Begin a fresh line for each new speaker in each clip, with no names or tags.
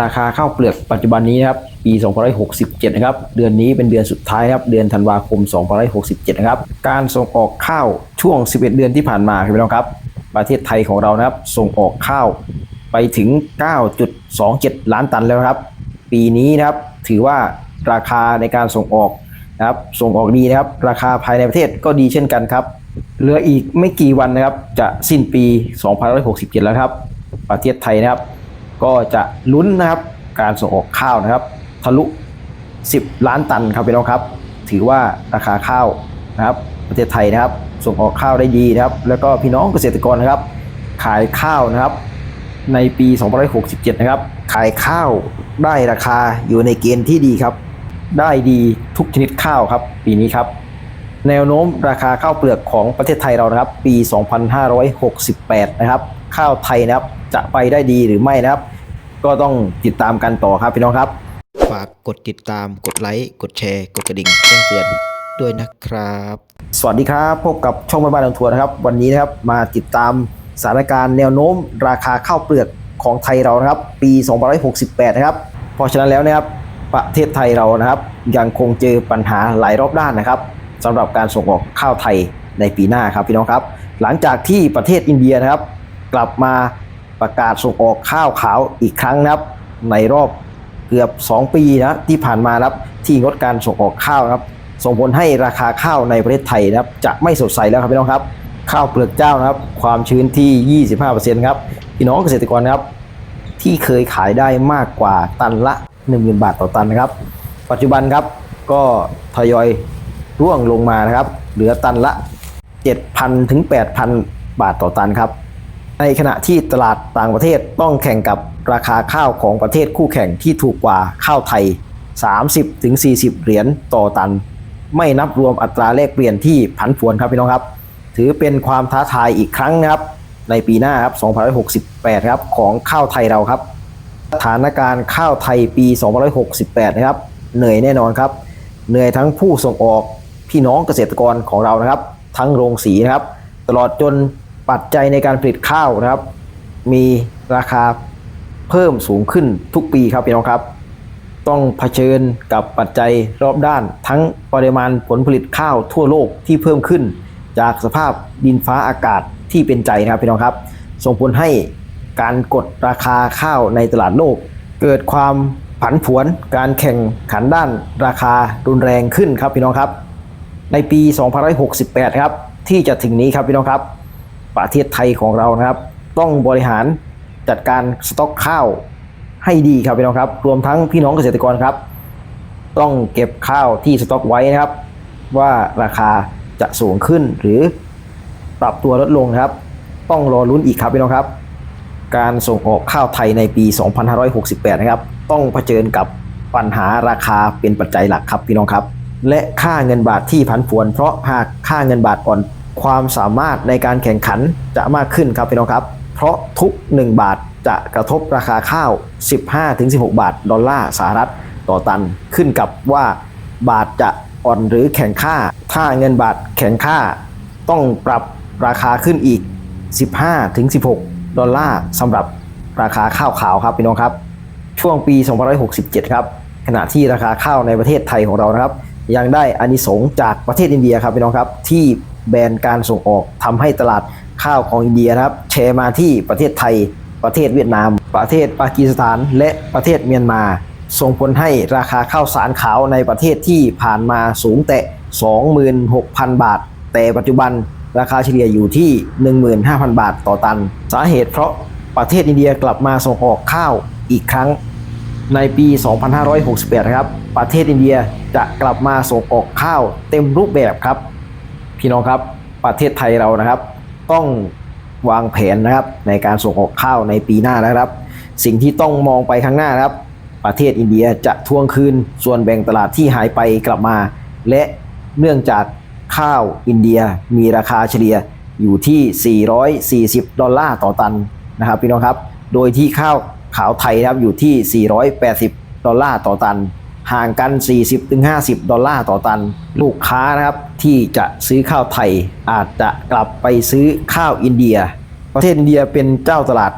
ราคาข้าวเปลือกปัจจุบันนี้นะครับปี 2567 นะครับ เดือนนี้เป็นเดือนสุดท้ายครับ เดือนธันวาคม 2567 นะครับ การส่งออกข้าวช่วง 11 เดือนที่ผ่านมาครับพี่น้องครับ ประเทศไทยของเรานะครับ ส่งออกข้าวไปถึง 9.27 ล้านตันแล้วครับ ปีนี้นะครับ ถือว่าราคาในการส่งออกนะครับ ส่งออกดีนะครับ ราคาภายในประเทศก็ดีเช่นกันครับ เหลืออีกไม่กี่วันนะครับ จะสิ้นปี 2567 แล้วครับ ประเทศไทยนะครับ ก็จะลุ้นนะครับการส่งออกข้าวนะครับ ทะลุ 10 ล้านตันครับพี่น้องครับ ถือว่าราคาข้าวนะครับประเทศไทยนะครับ ส่งออกข้าวได้ดีนะครับ แล้วก็พี่น้องเกษตรกรนะครับ ขายข้าวนะครับ ในปี2567 นะครับ ขายข้าวได้ราคาอยู่ในเกณฑ์ที่ดีครับ ได้ดีทุกชนิดข้าวครับ ปีนี้ครับ แนวโน้มราคาข้าวเปลือกของประเทศไทยเรานะครับ ปี 2568 นะครับ ข้าวไทยนะครับ จะไปได้ดีหรือไม่นะครับ ก็ต้องติดตามกันต่อครับพี่น้องครับ
ฝากกดติดตาม กดไลค์ กดแชร์ กดกระดิ่งแจ้งเตือนด้วยนะครับ
สวัสดีครับ พบกับช่องบ้านบ้านทัวร์นะครับ วันนี้นะครับมาติดตามสถานการณ์แนวโน้ม ราคาข้าวเปลือกของไทยเรานะครับ ปี2568 นะครับ เพราะฉะนั้นแล้วนะครับประเทศไทยเรานะครับ ยังคงเจอปัญหาหลายรอบด้านนะครับสำหรับการส่งออกข้าวไทยในปีหน้าครับพี่น้องครับ หลังจากที่ประเทศอินเดียนะครับ กลับมา ประกาศส่งออกข้าวขาวอีกครั้งนะครับ ในรอบเกือบ 2 ปีนะที่ผ่านมานะครับที่งดการส่งออกข้าวนะครับ ส่งผลให้ราคาข้าวในประเทศไทยนะครับ จะไม่สดใสแล้วครับพี่น้องครับ ข้าวเปลือกเจ้านะครับ ความชื้นที่ 25%ครับพี่น้องเกษตรกรนะครับ ที่เคยขายได้มากกว่าตันละ 10,000 บาทต่อตันนะครับ ปัจจุบันครับก็ทยอยร่วงลงมานะครับ เหลือตันละ 7,000 ถึง 8,000 บาทต่อตันครับ ในขณะที่ตลาดต่างประเทศต้องแข่งกับราคาข้าวของประเทศคู่แข่งที่ถูกกว่าข้าวไทย 30ถึง40 เหรียญต่อตัน ไม่นับรวมอัตราแลกเปลี่ยนที่ผันผวนครับพี่น้องครับ ถือเป็นความท้าทายอีกครั้งนะครับ ในปีหน้าครับ2568 ครับของข้าวไทยเราครับ สถานการณ์ข้าวไทยปี 2568 นะครับ เหนื่อยแน่นอนครับ เหนื่อยทั้งผู้ส่งออกพี่น้องเกษตรกรของเรานะครับ ทั้งโรงสีนะครับ ตลอดจน ปัจจัยในการผลิตข้าวนะครับ มีราคาเพิ่มสูงขึ้นทุกปีครับพี่น้องครับ ต้องเผชิญกับปัจจัยรอบด้าน ทั้งปริมาณผลผลิตข้าวทั่วโลกที่เพิ่มขึ้น จากสภาพดินฟ้าอากาศที่เป็นใจนะครับพี่น้องครับ ส่งผลให้การกดราคาข้าวในตลาดโลก เกิดความผันผวนการแข่งขันด้านราคารุนแรงขึ้นครับพี่น้องครับ ในปี 2568 ครับ ที่จะถึงนี้ครับพี่น้องครับ ประเทศไทยของเรานะครับ ต้องบริหารจัดการสต็อกข้าวให้ดีครับพี่น้องครับ รวมทั้งพี่น้องเกษตรกรครับ ต้องเก็บข้าวที่สต็อกไว้นะครับ ว่าราคาจะสูงขึ้นหรือปรับตัวลดลงครับ ต้องรอลุ้นอีกครับพี่น้องครับ การส่งออกข้าวไทยในปี 2568 นะครับ ต้องเผชิญกับปัญหาราคาเป็นปัจจัยหลักครับพี่น้องครับ และค่าเงินบาทที่ผันผวน เพราะหากค่าเงินบาทอ่อน ความสามารถในการแข่งขันจะมากขึ้นครับพี่น้องครับ เพราะทุก 1 บาทจะกระทบราคาข้าว 15-16 บาท ดอลลาร์สหรัฐต่อตันขึ้นกับว่าบาทจะอ่อนหรือแข็งค่า ถ้าเงินบาทแข็งค่า ต้องปรับราคาขึ้นอีก 15-16 ดอลลาร์สำหรับราคาข้าวขาวครับพี่น้องครับ ช่วงปี 2567 ครับ ขณะที่ราคาข้าวในประเทศไทยของเรานะครับ ยังได้อานิสงจากประเทศอินเดียครับพี่น้องครับที่ แบนการส่งออกทำให้ตลาดข้าวของอินเดียครับแชร์มาที่ประเทศไทย ประเทศเวียดนาม ประเทศปากีสถาน และประเทศเมียนมา ส่งผลให้ราคาข้าวสารขาวในประเทศที่ผ่านมาสูงแต่ 26,000 บาท แต่ปัจจุบันราคาเฉลี่ยอยู่ที่ 15,000 บาทต่อตัน สาเหตุเพราะประเทศอินเดียกลับมาส่งออกข้าวอีกครั้ง ในปี 2568นะครับ ประเทศอินเดียจะกลับมาส่งออกข้าวเต็มรูปแบบครับ พี่น้องครับประเทศไทยเรานะครับ ต้องวางแผนนะครับในการส่งออกข้าวในปีหน้านะครับ สิ่งที่ต้องมองไปข้างหน้านะครับ ประเทศอินเดียจะทวงคืนส่วนแบ่งตลาดที่หายไปกลับมา และเนื่องจากข้าวอินเดียมีราคาเฉลี่ยอยู่ที่ 440 ดอลลาร์ต่อตันนะครับพี่น้องครับ โดยที่ข้าวขาวไทยนะครับอยู่ที่ 480 ดอลลาร์ต่อตัน ห่างกัน 40-50 ดอลลาร์ต่อตัน ลูกค้านะครับที่จะซื้อข้าวไทยอาจจะกลับไปซื้อข้าวอินเดีย ประเทศอินเดียเป็นเจ้าตลาด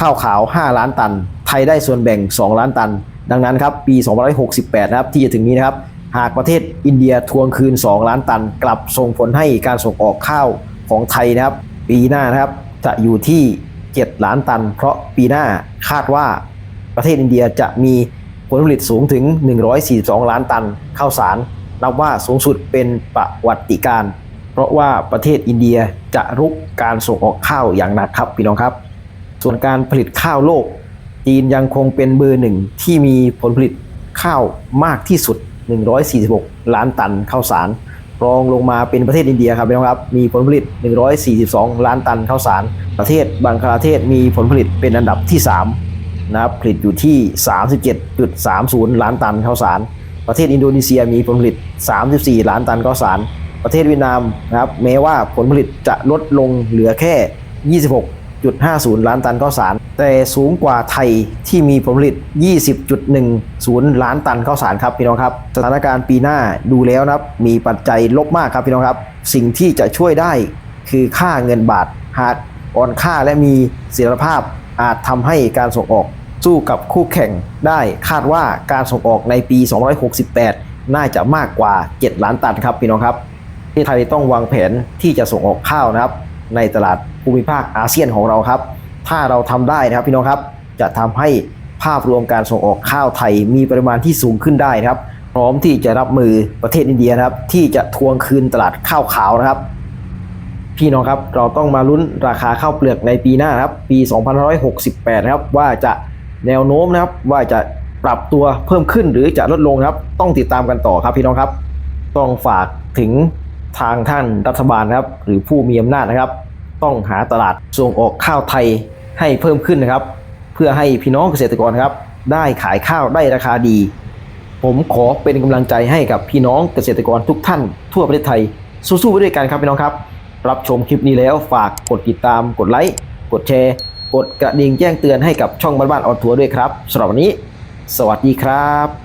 ข้าวขาว 5 ล้านตันททยได้ส่วนแบ่ง 2 ล้านตัน ดังนั้นครับปี 2568 นะครับที่จะถึงนี้นะครับ หากประเทศอินเดียทวงคืน 2 ล้านตัน กลับส่งผลให้การส่งออกข้าวของไทยนะครับ ปีหน้านะครับจะอยู่ที่ 7 ล้านตัน เพราะปีหน้าคาดว่าประเทศอินเดียจะมี ลผลิตสูงถึง 142 ล้านตันข้าวสาร นับว่าสูงสุดเป็นประวัติการ เพราะว่าประเทศอินเดียจะรุกการส่งออกข้าวอย่างหนักครับพี่น้องครับ ส่วนการผลิตข้าวโลก จีนยังคงเป็นเบอร์หนึ่งที่มีผลผลิตข้าวมากที่สุด 146 ล้านตันข้าวสาร รองลงมาเป็นประเทศอินเดียครับพี่น้องครับ มีผลผลิต 142 ล้านตันข้าวสาร ประเทศบังคลาเทศมีผลผลิตเป็นอันดับที่ 3 นะครับผลิตอยู่ที่ 37.30 ล้านตันข้าวสาร ประเทศอินโดนีเซียมีผลผลิต 34 ล้านตันข้าวสาร ประเทศเวียดนามนะครับแม้ว่าผลผลิตจะลดลงเหลือแค่ 26.50 ล้านตันข้าวสาร แต่สูงกว่าไทยที่มีผลผลิต 20.10 ล้านตันข้าวสารครับพี่น้องครับสถานการณ์ปีหน้าดูแล้วนะครับมีปัจจัยลบมากครับพี่น้องครับ สิ่งที่จะช่วยได้คือค่าเงินบาทหากอ่อนค่าและมีเสถียรภาพ อาจทำให้การส่งออกสู้กับคู่แข่งได้คาดว่าการส่งออกในปี 268 น่าจะมากกว่า 7 ล้านตันครับพี่น้องครับประเทศไทยต้องวางแผนที่จะส่งออกข้าวนะครับ ในตลาดภูมิภาคอาเซียนของเราครับ ถ้าเราทำได้นะครับพี่น้องครับ จะทำให้ภาพรวมการส่งออกข้าวไทยมีปริมาณที่สูงขึ้นได้นะครับ พร้อมที่จะรับมือประเทศอินเดียนะครับ ที่จะทวงคืนตลาดข้าวขาวนะครับ พี่น้องครับเราต้องมาลุ้นราคาข้าวเปลือกในปีหน้าครับ ปี 2568 นะครับ ว่าจะแนวโน้มนะครับ ว่าจะปรับตัวเพิ่มขึ้นหรือจะลดลงครับ ต้องติดตามกันต่อครับพี่น้องครับ ต้องฝากถึงทางท่านรัฐบาลนะครับ หรือผู้มีอำนาจนะครับ ต้องหาตลาดส่งออกข้าวไทยให้เพิ่มขึ้นนะครับ เพื่อให้พี่น้องเกษตรกรครับ ได้ขายข้าวได้ราคาดี ผมขอเป็นกำลังใจให้กับพี่น้องเกษตรกรทุกท่านทั่วประเทศไทยสู้ๆไปด้วยกันครับพี่น้องครับ รับชมคลิปนี้แล้วฝากกดติดตามกดไลค์กดแชร์ กดกระดิ่งแจ้งเตือนให้กับช่องบ้านๆออนทัวร์ด้วยครับสำหรับวันนี้ สวัสดีครับ